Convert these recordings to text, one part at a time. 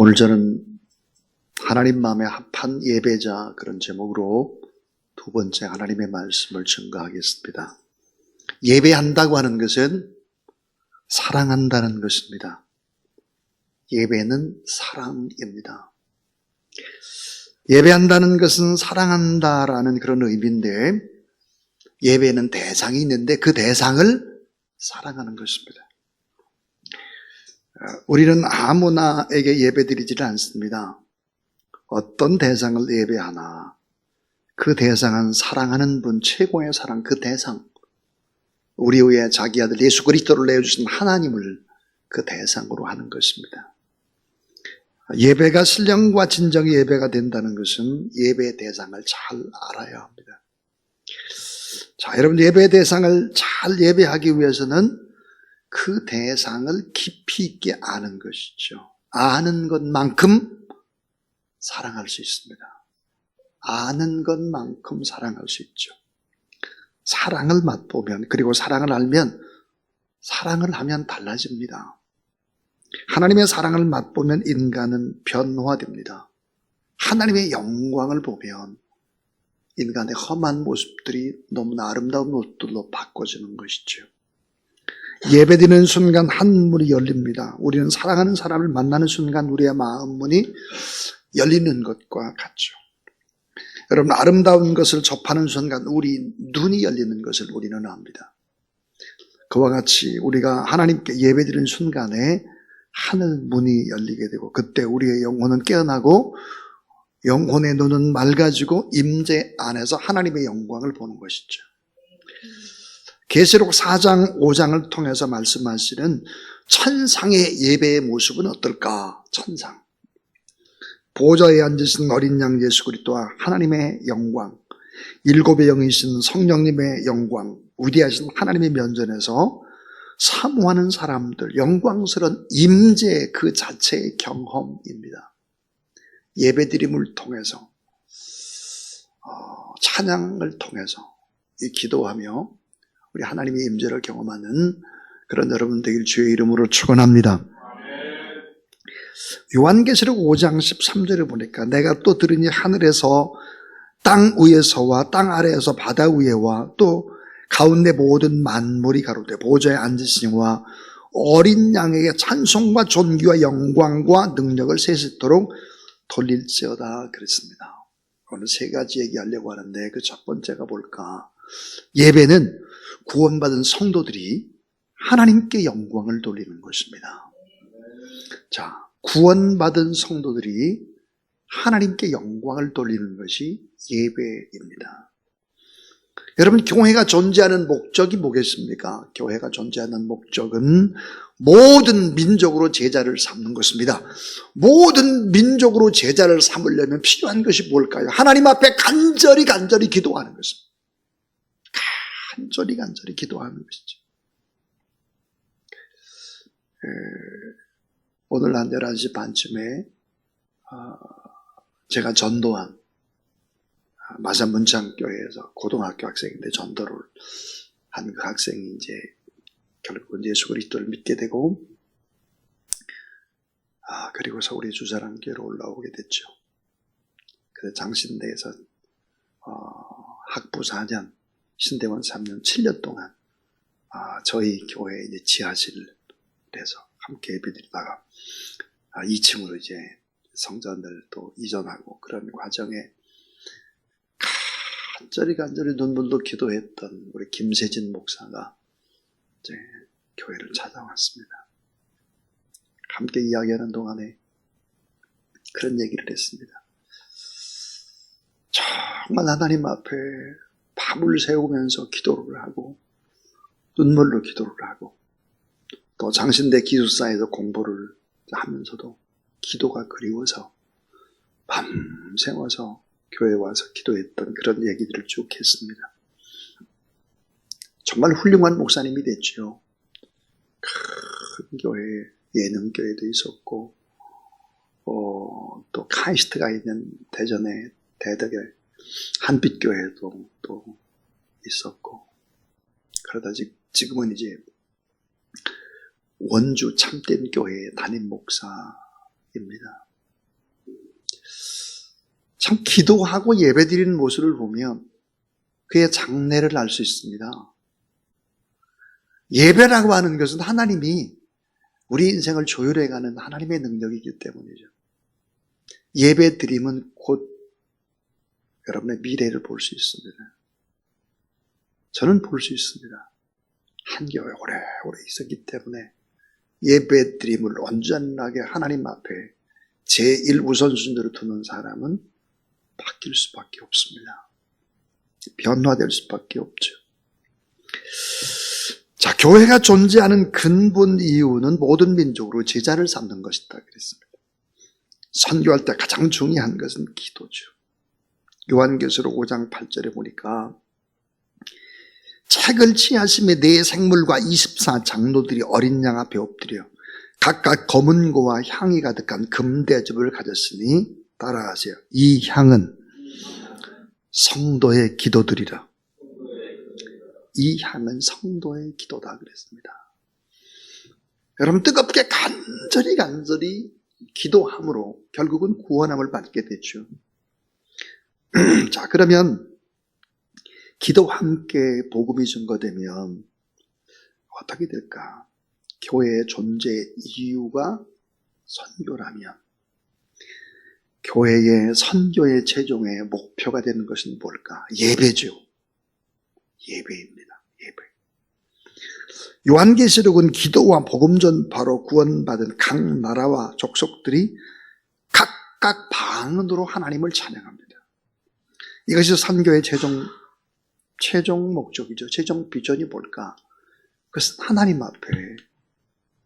오늘 저는 하나님 마음에 합한 예배자 그런 제목으로 두 번째 하나님의 말씀을 증거하겠습니다. 예배한다고 하는 것은 사랑한다는 것입니다. 예배는 사랑입니다. 예배한다는 것은 사랑한다라는 그런 의미인데 예배는 대상이 있는데 그 대상을 사랑하는 것입니다. 우리는 아무나에게 예배드리지를 않습니다. 어떤 대상을 예배하나 그 대상은 사랑하는 분 최고의 사랑 그 대상 우리 위에 자기 아들 예수 그리스도를 내어주신 하나님을 그 대상으로 하는 것입니다. 예배가 신령과 진정의 예배가 된다는 것은 예배의 대상을 잘 알아야 합니다. 자, 여러분 예배 대상을 잘 예배하기 위해서는 그 대상을 깊이 있게 아는 것이죠. 아는 것만큼 사랑할 수 있습니다. 아는 것만큼 사랑할 수 있죠. 사랑을 맛보면, 그리고 사랑을 알면, 사랑을 하면 달라집니다. 하나님의 사랑을 맛보면 인간은 변화됩니다. 하나님의 영광을 보면 인간의 험한 모습들이 너무나 아름다운 모습들로 바꿔지는 것이죠. 예배드리는 순간 한 문이 열립니다. 우리는 사랑하는 사람을 만나는 순간 우리의 마음 문이 열리는 것과 같죠. 여러분, 아름다운 것을 접하는 순간 우리 눈이 열리는 것을 우리는 압니다. 그와 같이 우리가 하나님께 예배드리는 순간에 하늘 문이 열리게 되고 그때 우리의 영혼은 깨어나고 영혼의 눈은 맑아지고 임재 안에서 하나님의 영광을 보는 것이죠. 계시록 4장, 5장을 통해서 말씀하시는 천상의 예배의 모습은 어떨까? 천상. 보좌에 앉으신 어린 양 예수 그리스도와 하나님의 영광, 일곱의 영이신 성령님의 영광, 위대하신 하나님의 면전에서 사모하는 사람들, 영광스러운 임재 그 자체의 경험입니다. 예배드림을 통해서, 어, 찬양을 통해서, 이 기도하며 우리 하나님의 임재를 경험하는 그런 여러분 되길 주의 이름으로 축원합니다. 요한계시록 5장 13절을 보니까 내가 또 들으니 하늘에서 땅 위에서와 땅 아래에서 바다 위에와 또 가운데 모든 만물이 가로되 보좌에 앉으시니와 어린 양에게 찬송과 존귀와 영광과 능력을 세세토록 돌릴지어다 그랬습니다. 오늘 세 가지 얘기하려고 하는데 그 첫 번째가 뭘까? 예배는 구원받은 성도들이 하나님께 영광을 돌리는 것입니다. 자, 구원받은 성도들이 하나님께 영광을 돌리는 것이 예배입니다. 여러분, 교회가 존재하는 목적이 뭐겠습니까? 교회가 존재하는 목적은 모든 민족으로 제자를 삼는 것입니다. 모든 민족으로 제자를 삼으려면 필요한 것이 뭘까요? 하나님 앞에 간절히 간절히 기도하는 것입니다. 간절히 간절히 기도하는 것이죠. 오늘 한 11시 반쯤에 어, 제가 전도한 마산 문창교회에서 고등학교 학생인데 전도를 한 그 학생이 이제 결국은 예수 그리스도를 믿게 되고 아 그리고서 우리 주사랑교회로 올라오게 됐죠. 그래서 장신대에서 어, 학부 4년, 신대원 3년, 7년 동안 아, 저희 교회 이제 지하실에서 함께 예배드리다가 아, 2층으로 이제 성전을 또 이전하고 그런 과정에 간절히 간절히 눈물로 기도했던 우리 김세진 목사가 이제 교회를 찾아왔습니다. 함께 이야기하는 동안에 그런 얘기를 했습니다. 정말 하나님 앞에 밤을 새우면서 기도를 하고 눈물로 기도를 하고 또 장신대 기숙사에서 공부를 하면서도 기도가 그리워서 밤새워서 교회 와서 기도했던 그런 얘기들을 쭉 했습니다. 정말 훌륭한 목사님이 됐죠. 큰 교회, 예능교회도 있었고, 어, 또 카이스트가 있는 대전의 대덕에 한빛교회도 또 있었고, 그러다 지금은 이제 원주 참된 교회 담임 목사 참 기도하고 예배드리는 모습을 보면 그의 장래를 알 수 있습니다. 예배라고 하는 것은 하나님이 우리 인생을 조율해가는 하나님의 능력이기 때문이죠. 예배 드림은 곧 여러분의 미래를 볼 수 있습니다. 저는 볼 수 있습니다. 한교회 오래오래 있었기 때문에 예배 드림을 온전하게 하나님 앞에 제1우선순위로 두는 사람은 바뀔 수밖에 없습니다. 변화될 수밖에 없죠. 자, 교회가 존재하는 근본 이유는 모든 민족으로 제자를 삼는 것이다. 그랬습니다. 선교할 때 가장 중요한 것은 기도죠. 요한계시록 5장 8절에 보니까 책을 취하심에 네 생물과 24 장로들이 어린 양 앞에 엎드려 각각 검은 고와 향이 가득한 금대접을 가졌으니 따라하세요. 이 향은 성도의 기도들이라. 이 향은 성도의 기도다 그랬습니다. 여러분 뜨겁게 간절히 간절히 기도함으로 결국은 구원함을 받게 되죠. 자 그러면 기도와 함께 복음이 증거되면 어떻게 될까? 교회의 존재 이유가 선교라면 교회의 선교의 최종의 목표가 되는 것은 뭘까? 예배죠. 예배입니다. 예배. 요한계시록은 기도와 복음 전파로 구원받은 각 나라와 족속들이 각각 반응으로 하나님을 찬양합니다. 이것이 선교의 최종 최종 목적이죠. 최종 비전이 뭘까? 그것은 하나님 앞에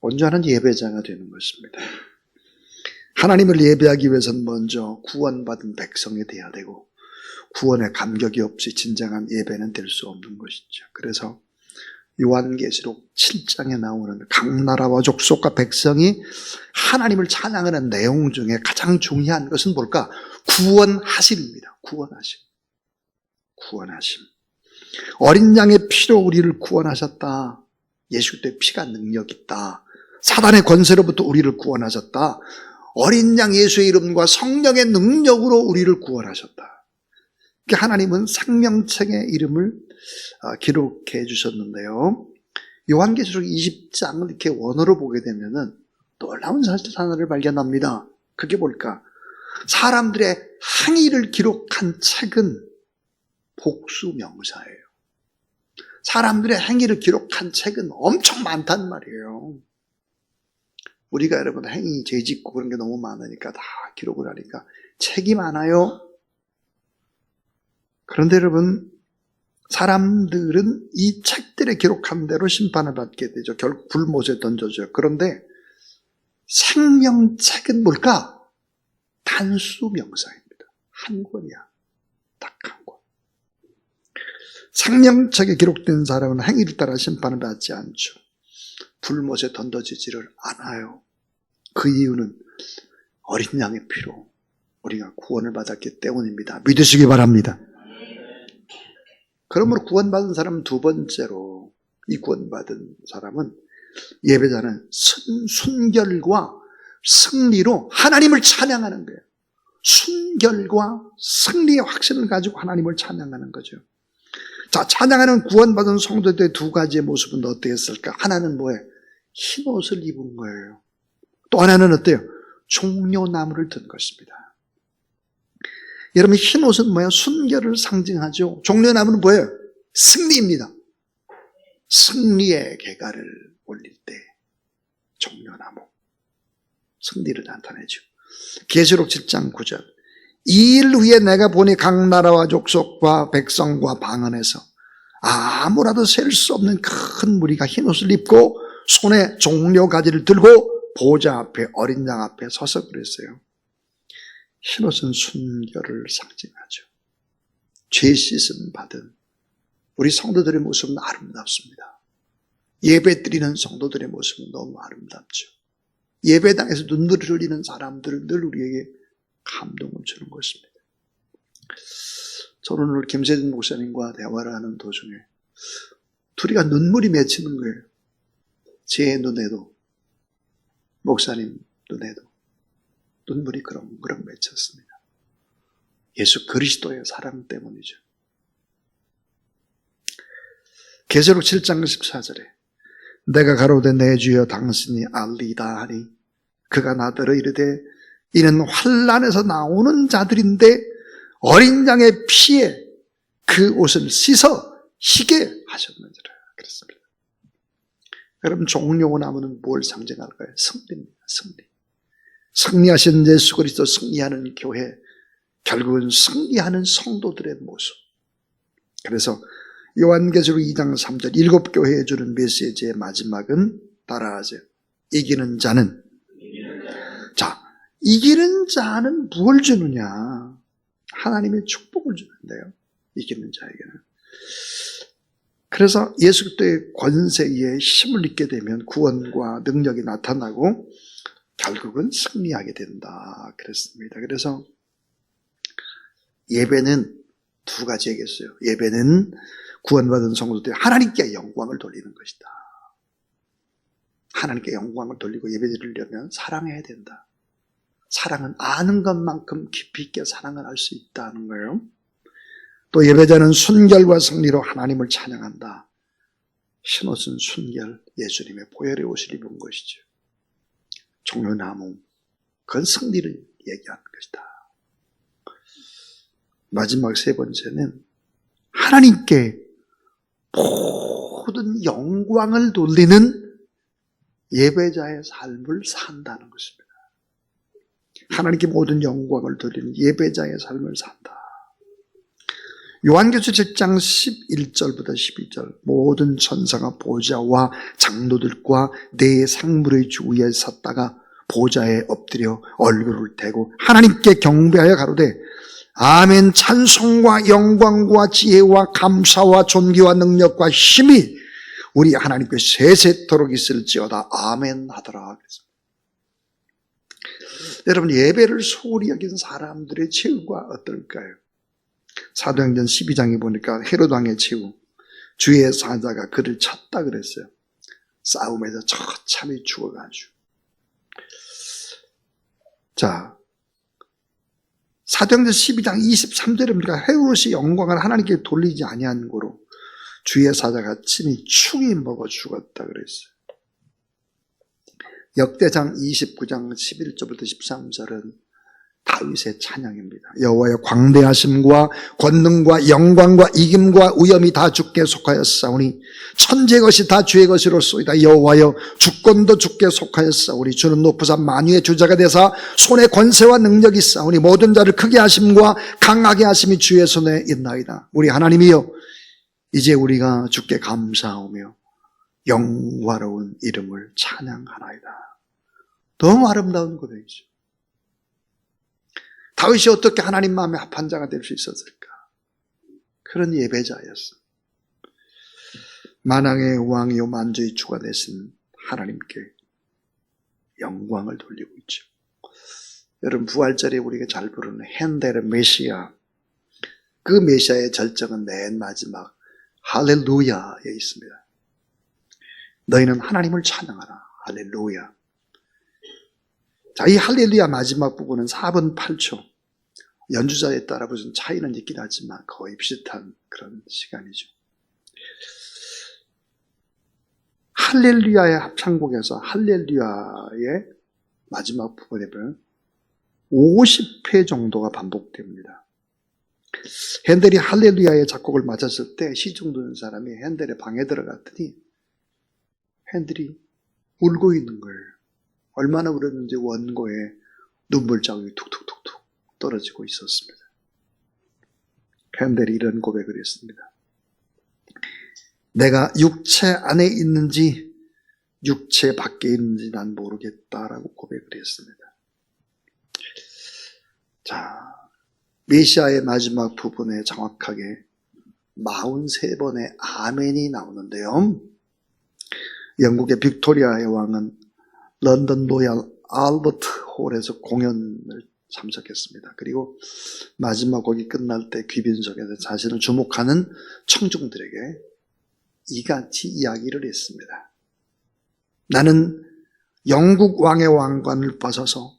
온전한 예배자가 되는 것입니다. 하나님을 예배하기 위해서는 먼저 구원받은 백성이 돼야 되고 구원에 감격이 없이 진정한 예배는 될 수 없는 것이죠. 그래서 요한계시록 7장에 나오는 각 나라와 족속과 백성이 하나님을 찬양하는 내용 중에 가장 중요한 것은 뭘까? 구원하심입니다. 구원하심. 구원하심. 어린 양의 피로 우리를 구원하셨다. 예수 때 피가 능력 있다. 사단의 권세로부터 우리를 구원하셨다. 어린 양 예수의 이름과 성령의 능력으로 우리를 구원하셨다. 하나님은 생명책의 이름을 어, 기록해 주셨는데요. 요한계시록 20장을 이렇게 원어로 보게 되면은 놀라운 사실 하나를 발견합니다. 그게 뭘까? 사람들의 항의를 기록한 책은 복수 명사예요. 사람들의 행위를 기록한 책은 엄청 많단 말이에요. 우리가 여러분 행위, 죄 짓고 그런 게 너무 많으니까 다 기록을 하니까 책이 많아요. 그런데 여러분, 사람들은 이 책들에 기록한 대로 심판을 받게 되죠. 결국 불못에 던져져요. 그런데 생명책은 뭘까? 단수 명사입니다. 한 권이야. 딱한 권. 생명책에 기록된 사람은 행위를 따라 심판을 받지 않죠. 불못에 던져지지를 않아요. 그 이유는 어린 양의 피로 우리가 구원을 받았기 때문입니다. 믿으시기 바랍니다. 그러므로 구원받은 사람은 두 번째로 이 구원받은 사람은 예배자는 순, 순결과 승리로 하나님을 찬양하는 거예요. 순결과 승리의 확신을 가지고 하나님을 찬양하는 거죠. 자, 찬양하는 구원받은 성도들의 두 가지의 모습은 어땠을까? 하나는 뭐예요? 흰 옷을 입은 거예요. 또 하나는 어때요? 종려나무를 든 것입니다. 여러분, 흰 옷은 뭐예요? 순결을 상징하죠. 종려나무는 뭐예요? 승리입니다. 승리의 개가를 올릴 때 종려나무. 승리를 나타내죠. 계시록 7장 9절. 이 일 후에 내가 보니 각 나라와 족속과 백성과 방언에서 아무라도 셀 수 없는 큰 무리가 흰 옷을 입고 손에 종려 가지를 들고 보좌 앞에 어린 양 앞에 서서 그랬어요. 흰옷은 순결을 상징하죠. 죄 씻음 받은 우리 성도들의 모습은 아름답습니다. 예배 드리는 성도들의 모습은 너무 아름답죠. 예배당에서 눈물을 흘리는 사람들은 늘 우리에게 감동을 주는 것입니다. 저는 오늘 김세진 목사님과 대화를 하는 도중에 둘이가 눈물이 맺히는 거예요. 제 눈에도 목사님 눈에도 눈물이 그렁그렁 맺혔습니다. 예수 그리스도의 사랑 때문이죠. 계시록 7장 14절에 내가 가로되 내 주여 당신이 알리다 하니 그가 나더러 이르되 이는 환란에서 나오는 자들인데 어린 양의 피에 그 옷을 씻어 희게 하셨는지라 그랬습니다. 여러분 종려고 나무는 뭘 상징할까요? 승리입니다. 승리. 승리하신 예수 그리스도 승리하는 교회 결국은 승리하는 성도들의 모습. 그래서 요한계시록 2장 3절 일곱 교회에 주는 메시지의 마지막은 따라하세요. 이기는 자는 자 이기는 자는 무엇을 주느냐? 하나님의 축복을 주는데요. 이기는 자에게는. 그래서 예수 그리스도의 권세에 힘을 입게 되면 구원과 능력이 나타나고 결국은 승리하게 된다. 그랬습니다. 그래서 예배는 두 가지겠어요. 예배는 구원받은 성도들 하나님께 영광을 돌리는 것이다. 하나님께 영광을 돌리고 예배 드리려면 사랑해야 된다. 사랑은 아는 것만큼 깊이 있게 사랑을 할 수 있다는 거예요. 또 예배자는 순결과 승리로 하나님을 찬양한다. 신옷은 순결, 예수님의 보혈의 옷을 입은 것이죠. 종려나무, 그건 승리를 얘기하는 것이다. 마지막 세 번째는 하나님께 모든 영광을 돌리는 예배자의 삶을 산다는 것입니다. 하나님께 모든 영광을 돌리는 예배자의 삶을 산다. 요한계시 7장 11절부터 12절 모든 천사가 보좌와 장로들과 네 상물의 주위에 섰다가 보좌에 엎드려 얼굴을 대고 하나님께 경배하여 가로되 아멘. 찬송과 영광과 지혜와 감사와 존귀와 능력과 힘이 우리 하나님께 세세토록 있을지어다. 아멘 하더라 여러분 예배를 소홀히 여긴 사람들의 최후가 어떨까요? 사도행전 12장에 보니까 헤롯 왕의 최후 주의 사자가 그를 쳤다 그랬어요. 싸움에서 처참히 죽어가지고. 자, 사도행전 12장 23절에 보니까 헤롯이 영광을 하나님께 돌리지 아니한 거로 주의 사자가 친히 충이 먹어 죽었다 그랬어요. 역대장 29장 11절부터 13절은 다윗의 찬양입니다. 여호와의 광대하심과 권능과 영광과 이김과 위엄이 다 주께 속하였사오니 천재 것이 다 주의 것이로소이다. 여호와여 주권도 주께 속하였사오니 주는 높으사 만유의 주자가 되사 손에 권세와 능력이 있사오니 모든 자를 크게 하심과 강하게 하심이 주의 손에 있나이다. 우리 하나님이여 이제 우리가 주께 감사하며 영화로운 이름을 찬양하나이다. 너무 아름다운 고백이죠. 다윗이 어떻게 하나님 마음에 합한 자가 될 수 있었을까? 그런 예배자였어. 만왕의 왕이요 만주의 주가 되신 하나님께 영광을 돌리고 있죠. 여러분 부활절에 우리가 잘 부르는 핸델의 메시아 그 메시아의 절정은 맨 마지막 할렐루야에 있습니다. 너희는 하나님을 찬양하라. 할렐루야. 자, 이 할렐루야 마지막 부분은 4분 8초. 연주자에 따라 무슨 차이는 있긴 하지만 거의 비슷한 그런 시간이죠. 할렐루야의 합창곡에서 할렐루야의 마지막 부분에 보면 50회 정도가 반복됩니다. 핸델이 할렐루야의 작곡을 마쳤을 때 시중 듣는 사람이 핸델의 방에 들어갔더니 핸델이 울고 있는 걸 얼마나 울었는지 원고에 눈물 자국이 툭툭툭툭 떨어지고 있었습니다. 핸델이 이런 고백을 했습니다. 내가 육체 안에 있는지 육체 밖에 있는지 난 모르겠다라고 고백을 했습니다. 자, 메시아의 마지막 부분에 정확하게 43번의 아멘이 나오는데요. 영국의 빅토리아 여왕은 런던 로얄 알버트 홀에서 공연을 참석했습니다. 그리고 마지막 곡이 끝날 때 귀빈석에서 자신을 주목하는 청중들에게 이같이 이야기를 했습니다. 나는 영국 왕의 왕관을 벗어서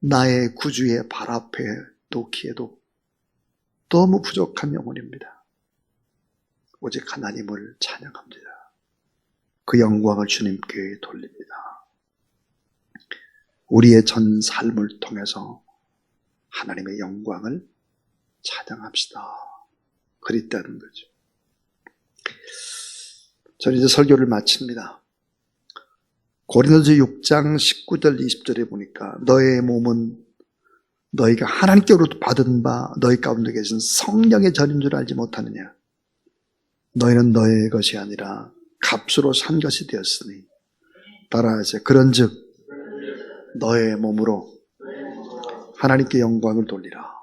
나의 구주의 발 앞에 놓기에도 너무 부족한 영혼입니다. 오직 하나님을 찬양합니다. 그 영광을 주님께 돌립니다. 우리의 전 삶을 통해서 하나님의 영광을 찬양합시다. 그랬다는 거죠. 저는 이제 설교를 마칩니다. 고린도서 6장 19절 20절에 보니까 너의 몸은 너희가 하나님께로부터 받은 바 너희 가운데 계신 성령의 전인 줄 알지 못하느냐 너희는 너의 것이 아니라 값으로 산 것이 되었으니 따라하세요. 그런즉 너의 몸으로 하나님께 영광을 돌리라